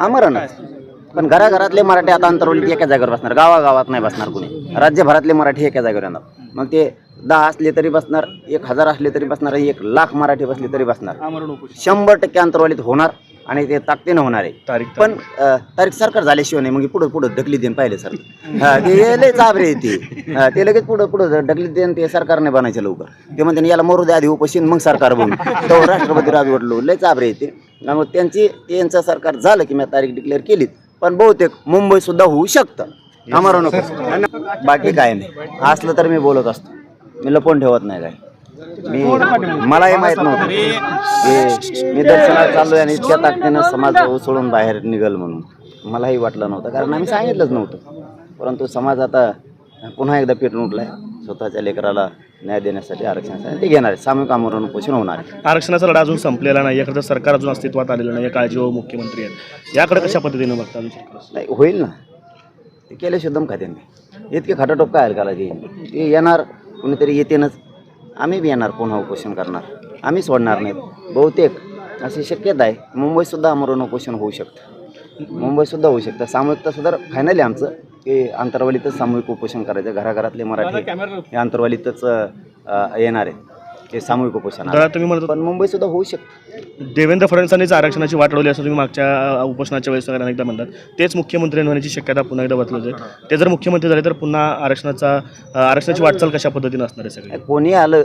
आमरणच पण घराघरातले मराठी आता अंतरवलीत एका जागेवर बसणार. गावागावात नाही बसणार कुणी. राज्यभरातले मराठी एका जागेवर येणार. मग ते दहा असले तरी बसणार एक हजार असले तरी बसणार एक लाख मराठी बसले तरी बसणार. आमरण शंभर टक्के अंतरवालीत होणार. आणि ते ताकदीनं होणार आहे. तारीख पण अ, तारीख सरकार झाल्याशिवाय नाही मग पुढं पुढं ढकली देईन पाहिले सर. हा, ते लय चाबरे आहे ते. हा, ते लगेच पुढं पुढं ढकली देईन ते सरकारने बनायचं लवकर. ते म्हणते याला मरू दे आधी उपोषण मग सरकार बनू. तो राष्ट्रपती राजवटलो लय चाबरे आहे ते. त्यामुळे त्यांची त्यांचं सरकार झालं की मी तारीख डिक्लेअर केलीत. पण बहुतेक मुंबई सुद्धा होऊ शकतं. आम्हाला नको. बाकी काय नाही. असलं तर मी बोलत असतो. मी लपवून ठेवत नाही काय मी मलाही माहीत नव्हतं. की मी दर्शनाला चाललोय आणि इतक्या ताकदीनं समाज उसळून बाहेर निघल म्हणून. मलाही वाटलं नव्हतं कारण आम्ही सांगितलंच नव्हतं. परंतु समाज आता पुन्हा एकदा पेटून उठलाय. स्वतःच्या लेकराला न्याय देण्यासाठी आरक्षणासाठी ते घेणार आहे सामूहिक आमरण उपोषण होणार आहे आरक्षणाचा लढा अजून संपलेला नाही. एखादं सरकार अजून अस्तित्वात आलेलं नाही काळजी व मुख्यमंत्री आहेत. याकडे कशा पद्धतीने बघता अजून सरकार? नाही होईल ना. ते केले शुद्धम खाते नाही इतके खटाटोप काय हलकाला ते ते येणार कुणीतरी येतेनच. आम्ही बी येणार पुन्हा उपोषण करणार. आम्ही सोडणार नाहीत. बहुतेक अशी शक्यता आहे. मुंबईसुद्धा आमरण उपोषण होऊ शकतं. मुंबईसुद्धा होऊ शकतं. सामूहिकता सुद्धा फायनली आमचं की अंतरवालीतच सामूहिक उपोषण करायचं. घराघरातले मराठी हे अंतरवालीतच येणार आहे ते सामूहिक उपोषण दादा तुम्ही म्हणत पण मुंबईसुद्धा होऊ शकतं. देवेंद्र फडणवीसांनीच आरक्षणाची वाट लावली असं तुम्ही मागच्या उपोषणाच्या वेळेस अनेकदा म्हणतात. तेच मुख्यमंत्री होण्याची शक्यता पुन्हा एकदा बदलत आहे. ते जर मुख्यमंत्री झाले तर पुन्हा आरक्षणाचा आरक्षणाची वाटचाल कशा पद्धतीने असणार आहे सगळे? कोणी आलं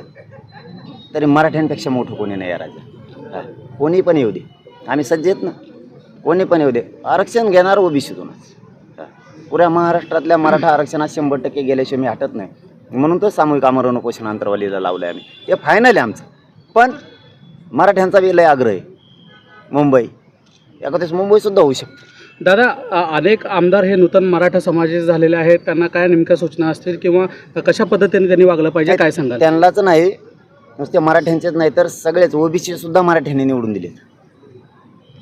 तरी मराठ्यांपेक्षा मोठं कोणी नाही हा. कोणी पण येऊ दे. आम्ही सज्ज आहेत ना. कोणी पण येऊ दे. आरक्षण घेणार ओबीसीतूनच. पुऱ्या महाराष्ट्रातल्या मराठा आरक्षणात शंभर टक्के गेल्याशिवाय मी हटत नाही. म्हणून तर सामूहिक आमरण उपोषण अंतरवालीला लावलं आहे आम्ही. हे फायनल आहे आमचं. पण मराठ्यांचा बी लय आग्रह आहे. मुंबई. एखाद्याच मुंबईसुद्धा होऊ शकते. दादा अ, अनेक आमदार हे नूतन मराठा समाजाचे झालेले आहेत. त्यांना काय नेमक्या सूचना असतील किंवा कशा पद्धतीने त्यांनी वागलं पाहिजे काय सांगाल? त्यांनाच नाही. नुसते मराठ्यांचेच नाही तर सगळेच ओबीसी सुद्धा मराठ्यांनी निवडून दिलेत.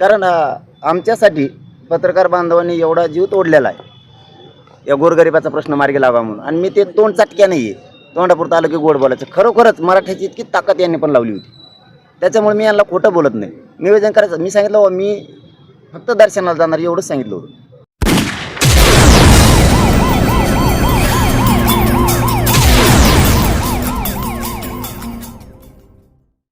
कारण आमच्यासाठी पत्रकार बांधवांनी एवढा जीव तोडलेला आहे. या गोरगरिबाचा प्रश्न मार्गी लावा म्हणून. आणि मी ते तोंड चाटक्या नाही आहे तोंडापुरतं आलं की गोड बोलायचं. खरोखरच मराठ्याची इतकी ताकद यांनी पण लावली होती. त्याच्यामुळे मी यांना खोटं बोलत नाही. निवेदन करायचं. मी सांगितलं मी फक्त दर्शनाला जाणार एवढंच सांगितलं होतं.